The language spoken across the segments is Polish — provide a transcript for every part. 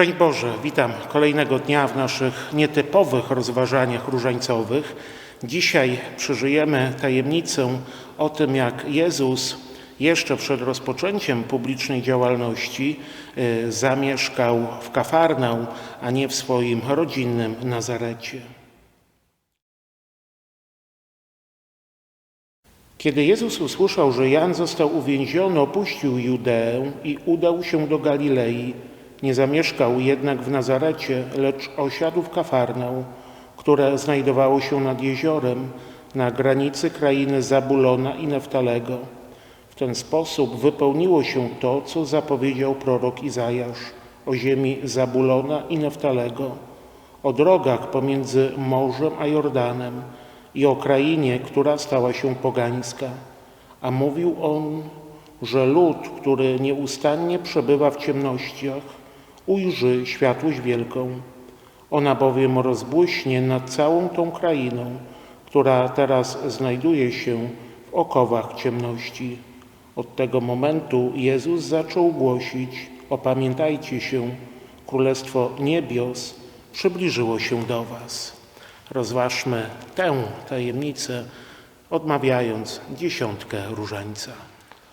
Szczęść Boże, witam kolejnego dnia w naszych nietypowych rozważaniach różańcowych. Dzisiaj przeżyjemy tajemnicę o tym, jak Jezus jeszcze przed rozpoczęciem publicznej działalności y, zamieszkał w Kafarnał, a nie w swoim rodzinnym Nazarecie. Kiedy Jezus usłyszał, że Jan został uwięziony, opuścił Judeę i udał się do Galilei. Nie zamieszkał jednak w Nazarecie, lecz osiadł w Kafarnał, które znajdowało się nad jeziorem, na granicy krainy Zabulona i Neftalego. W ten sposób wypełniło się to, co zapowiedział prorok Izajasz o ziemi Zabulona i Neftalego, o drogach pomiędzy morzem a Jordanem i o krainie, która stała się pogańska. A mówił on, że lud, który nieustannie przebywa w ciemnościach, ujrzy światłość wielką. Ona bowiem rozbłyśnie nad całą tą krainą, która teraz znajduje się w okowach ciemności. Od tego momentu Jezus zaczął głosić: Opamiętajcie się, Królestwo Niebios przybliżyło się do Was. Rozważmy tę tajemnicę, odmawiając dziesiątkę różańca.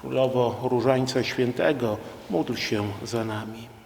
Królowo Różańca Świętego, módl się za nami.